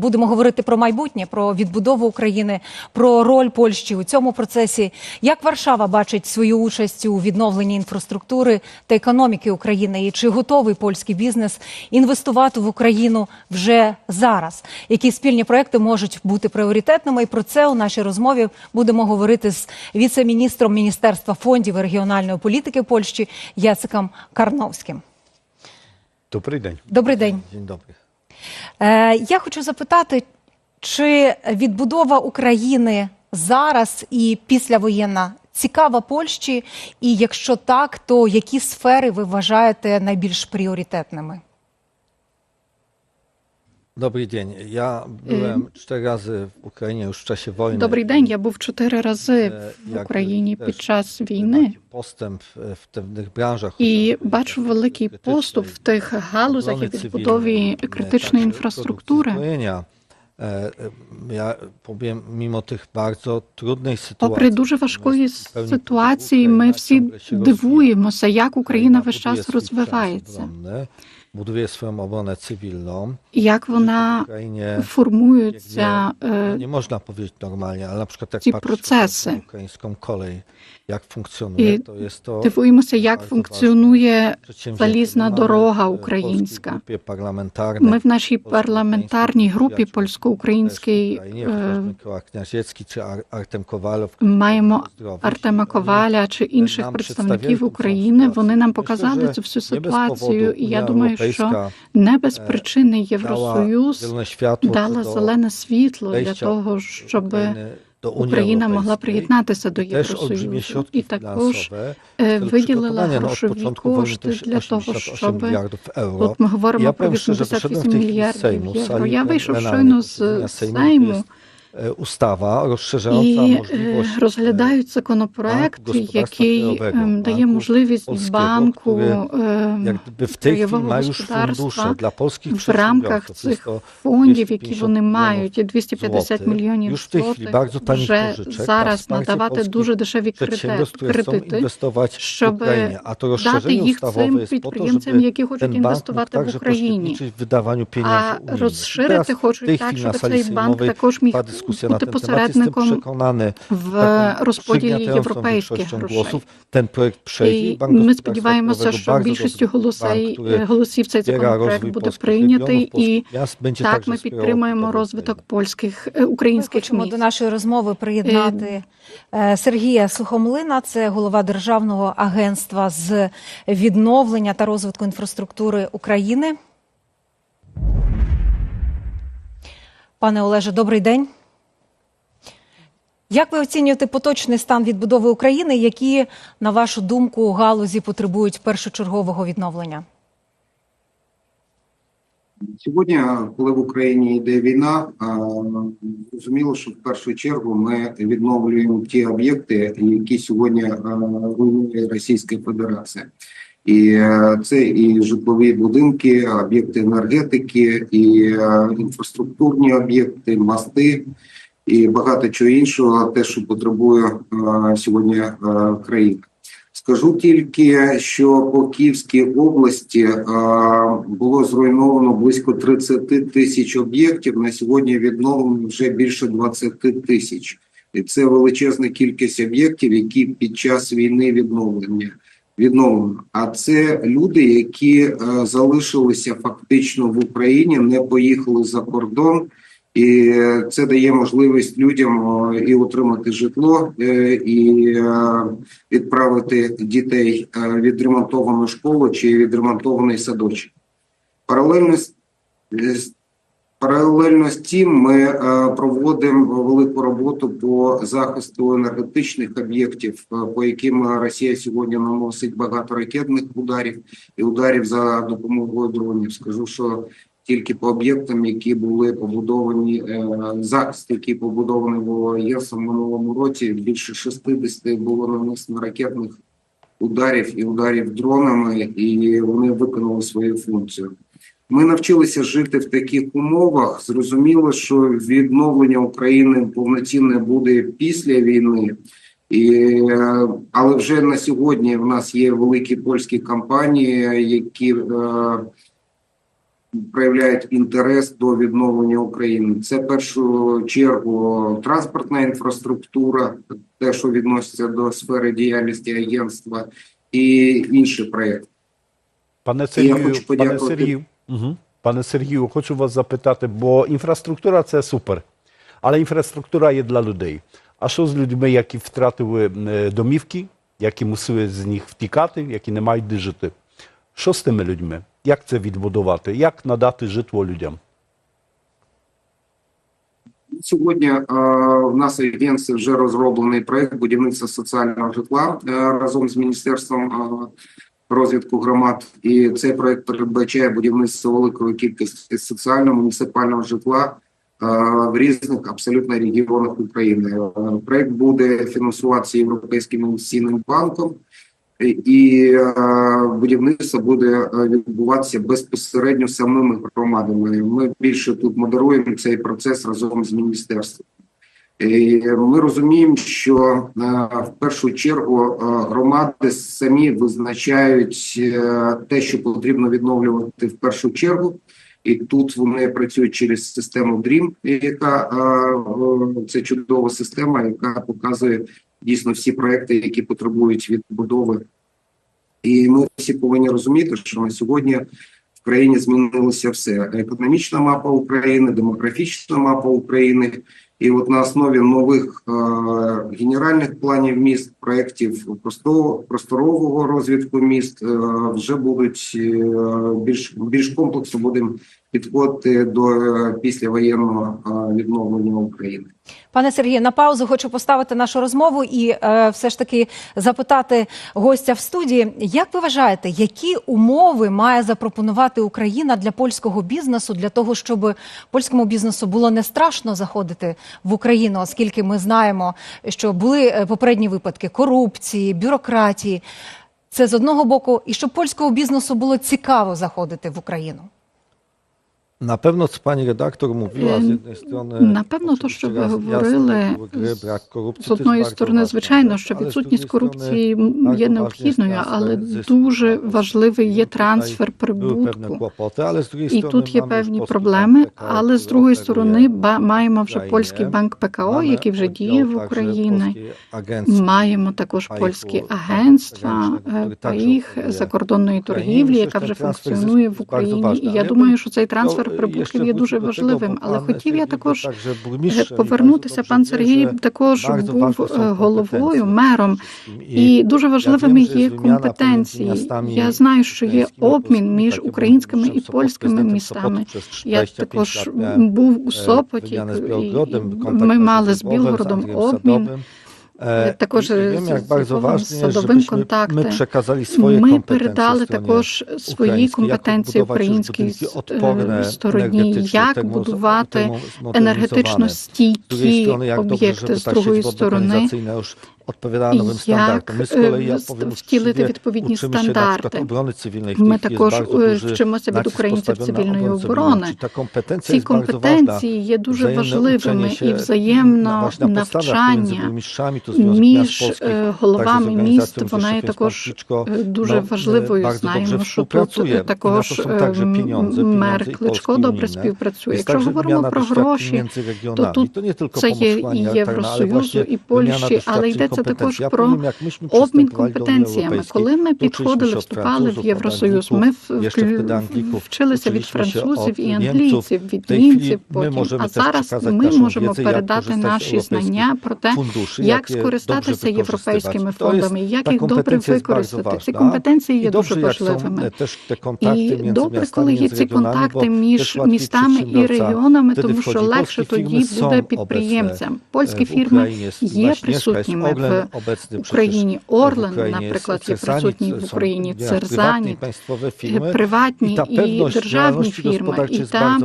Будемо говорити про майбутнє, про відбудову України, про роль Польщі у цьому процесі. Як Варшава бачить свою участь у відновленні інфраструктури та економіки України, і чи готовий польський бізнес інвестувати в Україну вже зараз? Які спільні проекти можуть бути пріоритетними? І про це у нашій розмові будемо говорити з віце-міністром Міністерства фондів і регіональної політики Польщі Яциком Карновським. Добрий день. Добрий день. Dzień dobry. Е, я хочу запитати, чи відбудова України зараз і післявоєнна цікава Польщі? І якщо так, то які сфери ви вважаєте найбільш пріоритетними? Dobry dzień. Ja byłem cztery razy w Ukrainie już w czasie wojny. Добрий день. Я був чотири рази Е, в Україні під час війни e, w pewnych branżach. і бачу великий поступ в тих галузах і відбудові критичної інфраструктури. E, e, Ja powiem, mimo tych bardzo trudnej sytuacji. Попри дуже важкої ситуації, ми всі дивуємося, як Україна весь час розвивається, swoją obronę cywilną. і як вона формується. no, е, nie można powiedzieć normalnie, ale na przykład jak ci patrzysz procesy. na ukraińską kolej, jak funkcjonuje, І to jest to Дивуємося, як функціонує залізна дорога e, українська. Ми в нашій парламентарній групі польсько-українській е, czy Ar- Artem Kowalow. маємо. Артема Коваля чи інших представників України. Вони нам показали цю всю ситуацію, і я думаю, що не без причини Євросоюз дала зелене світло для того, щоб Україна могла приєднатися до Євросоюзу і також е, виділила грошові кошти для того, 88 щоб от ми говоримо про powiem szczerze, 88 wyszedłem w tej chwili z мільярдів євро. Я вийшов щойно з Сейму. E, е, możliwość e, розглядають законопроект, який ем, дає можливість банку ем, ma już господарства fundusze dla polskich в рамках цих фондів, які 250 вони мають, і 250 złotych. мільйонів злотих вже зараз надавати дуже дешеві кредити, щоб. A to дати їх цим підприємцям, які хочуть інвестувати в Україні. А розширити хочуть так, щоб цей банк також міг dyskusja na бути ten temat. Jestem посередником przekonany, в taką розподілі європейських głosów ten projekt przejdzie. І ми сподіваємося, що більшістю голосей голосів цей законопроект буде прийнятий, і так ми підтримуємо розвиток польських е, українських хочемо міст. до нашої розмови приєднати е, Сергія Сухомлина, це голова Державного агентства з відновлення та розвитку інфраструктури України. Пане Олеже, добрий день. Як ви оцінюєте поточний стан відбудови України? Які, на вашу думку, галузі потребують першочергового відновлення? Сьогодні, коли в Україні йде війна, зрозуміло, що в першу чергу ми відновлюємо ті об'єкти, які сьогодні руйнує Російська Федерація. І е, це і житлові будинки, об'єкти енергетики, і е, інфраструктурні об'єкти, мости і багато чого іншого, те, що потребує е, сьогодні е, країна. Скажу тільки, що по Київській області е, було зруйновано близько 30 тисяч об'єктів. На сьогодні відновлено вже більше 20 тисяч. І це величезна кількість об'єктів, які під час війни відновлення відновлено. А це люди, які залишилися фактично в Україні, не поїхали за кордон. І це дає можливість людям е, і отримати житло, е, і е, відправити дітей відремонтовану школу чи відремонтований садочок. Паралельно з паралельно з тим ми проводимо велику роботу по захисту енергетичних об'єктів, по яким Росія сьогодні наносить багато ракетних ударів і ударів за допомогою дронів. Скажу, що тільки по об'єктам, які були побудовані, е, захист, який побудований було ЄС в минулому році, більше 60 було нанесено ракетних ударів і ударів дронами, і вони виконали свою функцію. Ми навчилися жити в таких умовах. Зрозуміло, що відновлення України повноцінне буде після війни. І, е, але вже на сьогодні в нас є великі польські компанії, які е, проявляють інтерес до відновлення України. Це в першу чергу транспортна інфраструктура, те, що відноситься до сфери діяльності агентства, і інші проекти. Пане Сергію, пане. Сергію, угу. пане Сергію, хочу вас запитати, бо інфраструктура це супер, але інфраструктура є для людей. А що з людьми, які втратили е, домівки, які мусили з них втікати, які не мають де жити? Що з тими людьми? Як це відбудувати? Як надати житло людям? Сьогодні е, в нас агентстві вже розроблений проект будівництва соціального житла е, разом з міністерством е, розвитку громад. І цей проект передбачає будівництво великої кількості соціального муніципального житла е, в різних абсолютно регіонах України. Е, Проект буде фінансуватися Європейським інвестиційним банком. І е, будівництво буде е, відбуватися безпосередньо самими громадами. Ми більше тут модеруємо цей процес разом з міністерством. Ми розуміємо, що е, в першу чергу громади самі визначають те, що потрібно відновлювати в першу чергу. І тут вони працюють через систему DREAM, яка це чудова система, яка показує дійсно всі проекти, які потребують відбудови. І ми всі повинні розуміти, що на сьогодні в країні змінилося все: економічна мапа України, демографічна мапа України. І от на основі нових е, генеральних планів міст, проєктів простого, просторового розвитку міст е, вже будуть е, більш більш комплексно будемо підходити до післявоєнного відновлення України. Пане Сергію, на паузу хочу поставити нашу розмову і е, все ж таки запитати гостя в студії. Як ви вважаєте, які умови має запропонувати Україна для польського бізнесу для того, щоб польському бізнесу було не страшно заходити в Україну, оскільки ми знаємо, що були е, попередні випадки корупції, бюрократії. Це з одного боку, і щоб польському бізнесу було цікаво заходити в Україну. Na pewno, co pani redaktor mówiła, z jednej strony. на певно, то, що ви говорили, З одної сторони, звичайно, що відсутність корупції є необхідною, але дуже важливий є трансфер прибутку. І тут є певні проблеми, але з другої сторони маємо вже польський банк ПКО, який вже діє в Україні. Маємо також польські агентства е, оперує закордонної торгівлі, яка вже функціонує в Україні. І я думаю, що цей трансфер chciał прибутків є дуже важливим. Але хотів я також е, повернутися. Пан Сергій також був е, головою, мером. І дуже важливими є компетенції. Я знаю, що є обмін між українськими і польськими містами. Я 25 також був у e, Сопоті. і Ми мали з Білгородом обмін. E, Також i jak bardzo ważne Садовим контакти. ми przekazali свої Ми передали також свої компетенції українській е, стороні, як будувати енергетично стійкі об'єкти. З другої сторони, як standardom. My z kolei, ja е, powiem втілити відповідні стандарти. W tej Ми також е, вчимося від українців цивільної оборони. Ці компетенції є дуже важливими і взаємно навчання між е, головами міст. Вона є також е, дуже важливою. Знаємо, що тут е, також е, мер Кличко добре співпрацює. Якщо говоримо про гроші, regionami. тут це є і Євросоюзу, і Польщі, але doświadczeń, йдеться також про обмін компетенціями. Коли ми підходили, вступали в Євросоюз, ми вчилися від французів і англійців, від німців потім. А зараз ми можемо передати наші знання про те, як скористатися європейськими фондами, як їх добре використати. Ці компетенції є дуже важливими. e, І добре, коли є ці контакти між містами і регіонами, тому що легше тоді буде підприємцям. Польські фірми є присутніми Orlen в Україні. w Орлен, наприклад, є присутній в Україні. Церзані, i państwowe firmy. приватні і державні фірми. І та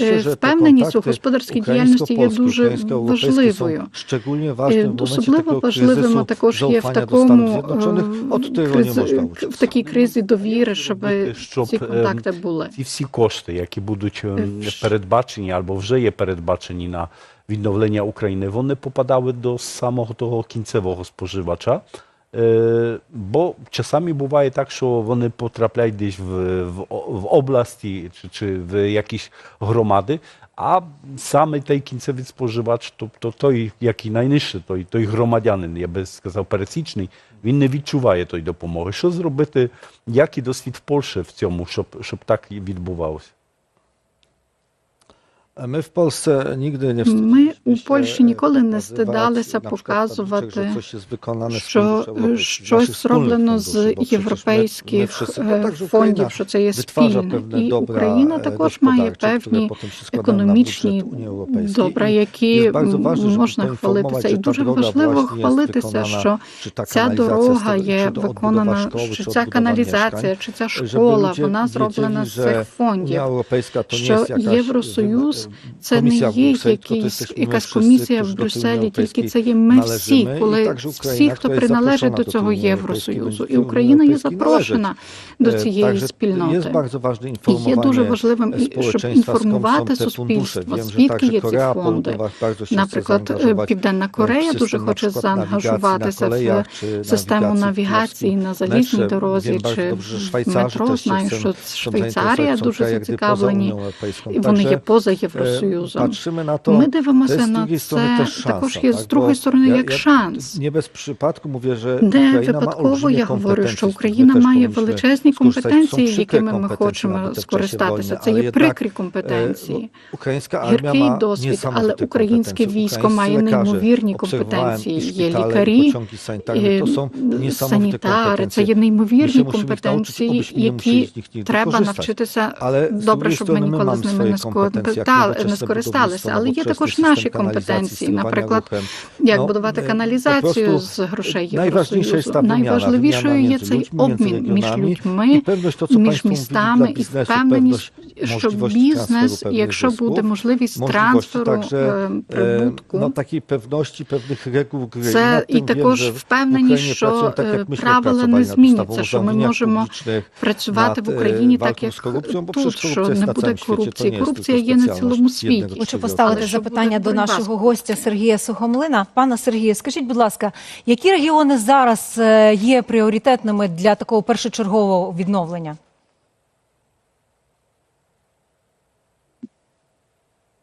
е, впевненість у господарській діяльності є дуже важливою. Е, w Особливо takiego важливими також є в такому е, można в такій кризі довіри, щоб щоб ці ем, контакти були. Ці всі кошти, які будуть ем, передбачені або вже є передбачені на відновлення України, вони попадали до самого того кінцевого споживача. Е, Бо часами буває так, що вони потрапляють десь в, в, в області чи, чи в якісь громади, а саме той кінцевий споживач, тобто той, який найнижчий, той, той громадянин, я би сказав, пересічний, він не відчуває тої допомоги. Що зробити, який досвід в Польщі в цьому, щоб, щоб так відбувалося? My w Polsce nigdy nie Ми у Польщі e, ніколи не стидалися показувати, що щось зроблено з європейських е, фондів, що це є спільне. І Україна e, також має певні економічні добра, які можна хвалитися. І дуже важливо хвалитися, що ця дорога є виконана, що ця каналізація, чи ця школа, вона зроблена з цих фондів. Що Євросоюз це не є якийсь, якась комісія в Брюсселі, тільки це є ми всі, коли всі, хто приналежить до цього Євросоюзу, і Україна є запрошена до E, цієї спільноти. І є дуже важливим, щоб інформувати суспільство, звідки є ці фонди. Наприклад, е, Південна Корея дуже хоче заангажуватися в систему навігації на залізній дорозі чи в метро. Знаю, що Швейцарія дуже зацікавлені, і вони є поза e, Євросоюзом. Patrzymy na to, Ми дивимося на це szansa. також є з другої сторони як шанс. Nie bez przypadku mówię, że Не ma випадково я говорю, що Україна має величезні компетенції, якими ми хочемо скористатися. Це є прикрі e, компетенції. Гіркий досвід, але українське військо має неймовірні компетенції. Є лікарі, е, санітари, це є неймовірні компетенції, які треба навчитися. Добре, щоб ми ніколи з ними не kompetencje, jak скористали, nowoczesne не скористалися, але є також наші компетенції, наприклад, як будувати e, каналізацію з грошей Євросоюзу. Найважливішою є цей обмін між людьми, між містами і впевненість, що бізнес, якщо буде можливість трансферу е, e, прибутку. Це і також впевненість, що е, правила не зміняться, що ми можемо працювати в е, Україні так, як тут, що не буде корупції. Корупція є specjalność цілому світі. Хочу поставити Але запитання до нашого гостя Сергія Сухомлина. Пане Сергію, скажіть, будь ласка, які регіони зараз е, є пріоритетними для такого першочергового відновлення?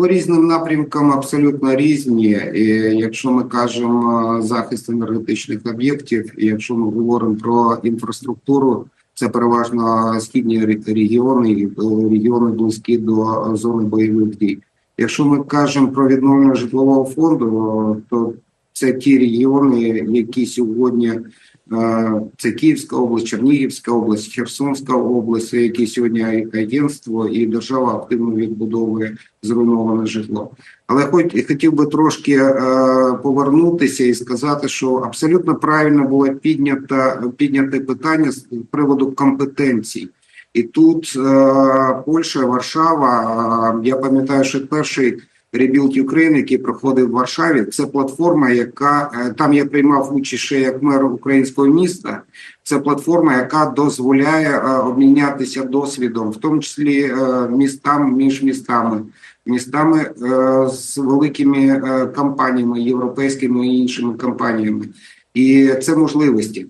По різним напрямкам абсолютно різні. І якщо ми кажемо захист енергетичних об'єктів, і якщо ми говоримо про інфраструктуру, це переважно східні регіони, е, регіони близькі до зони бойових дій. Якщо ми кажемо про відновлення житлового фонду, то це ті регіони, які сьогодні це Київська область, Чернігівська область, Херсонська область, які сьогодні агентство і держава активно відбудовує зруйноване житло. Але хоч хотів би трошки е, повернутися і сказати, що абсолютно правильно було піднято підняте питання з приводу компетенцій. І тут е, Польща, Варшава. е, я пам'ятаю, що перший Rebuild Ukraine, який проходив в Варшаві, це платформа, яка е, там я приймав участь ще як мер українського міста. Це платформа, яка дозволяє е, обмінятися досвідом, в тому числі е, містам між містами, містами з великими компаніями, європейськими і іншими компаніями. І це можливості.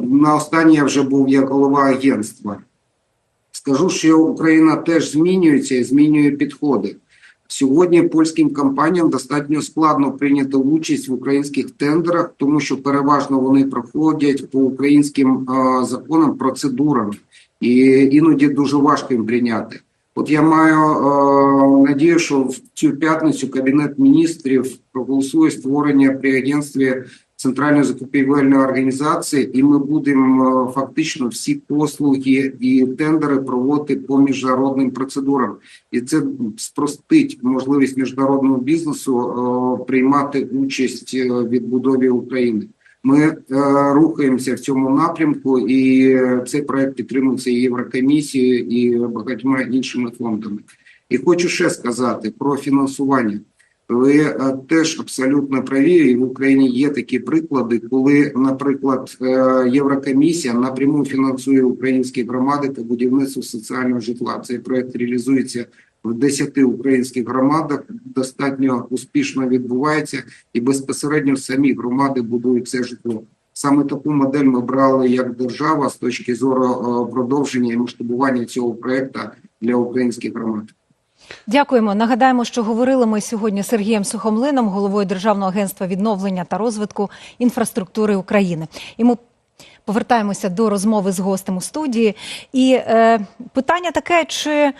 На останнє я вже був як голова агентства. Скажу, що Україна теж змінюється і змінює підходи. Сьогодні польським компаніям достатньо складно прийняти участь в українських тендерах, тому що переважно вони проходять по українським е, законам, процедурам, і іноді дуже важко їм прийняти. От я маю е, надію, що в цю п'ятницю кабінет міністрів проголосує створення при агентстві центральної закупівельної організації, і ми будемо е, фактично всі послуги і тендери проводити по міжнародним процедурам і це спростить можливість міжнародного бізнесу е, приймати участь е, в відбудові України. Ми рухаємося в цьому напрямку, і цей проект підтримується і Єврокомісією і багатьма іншими фондами. І хочу ще сказати про фінансування. Ви е, теж абсолютно праві, в Україні є такі приклади, коли, наприклад, е, Єврокомісія напряму фінансує українські громади та будівництво соціального житла. Цей проект реалізується в 10 українських громадах, достатньо успішно відбувається, і безпосередньо самі громади будують це житло. Саме таку модель ми брали як держава з точки зору е, продовження і масштабування цього проекту для українських громад. Дякуємо. Нагадаємо, що говорили ми сьогодні з Сергієм Сухомлином, головою Державного агентства відновлення та розвитку інфраструктури України. І ми повертаємося до розмови з гостем у студії. І е, питання таке: чи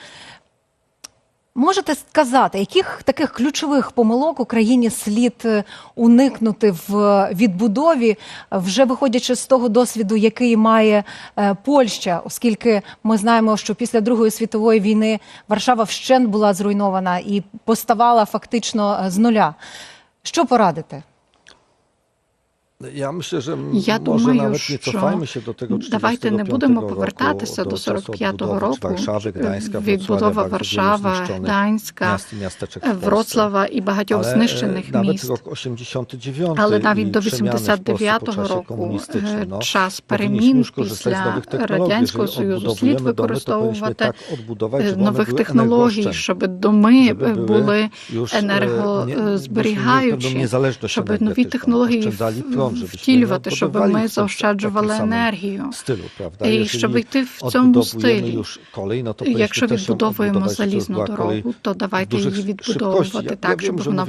можете сказати, яких таких ключових помилок Україні слід е, уникнути в відбудові, е, вже виходячи з того досвіду, який має е, Польща, оскільки ми знаємо, що після Другої світової війни Варшава вщент була зруйнована і поставала фактично з нуля. Що порадити? Ja myślę, że Ja może думаю, nawet nie cofajmy się do tego 45 давайте не будемо повертатися до do czasu 45-го odbudowy року. Warszawy, Gdańska, Відбудова Варшава, Гданська. Wrocława і багатьох e, знищених міст. rok 89 Але навіть до przemiany w Polsce po 89-го czasie року е, час перемін після радянського союзу слід використовувати е, нових технологій, щоб доми були e, енергозберігаючі, щоб нові технології втілювати, щоб ми заощаджували енергію. І щоб йти в цьому стилі. Якщо відбудовуємо залізну дорогу, то давайте її відбудовувати так, щоб вона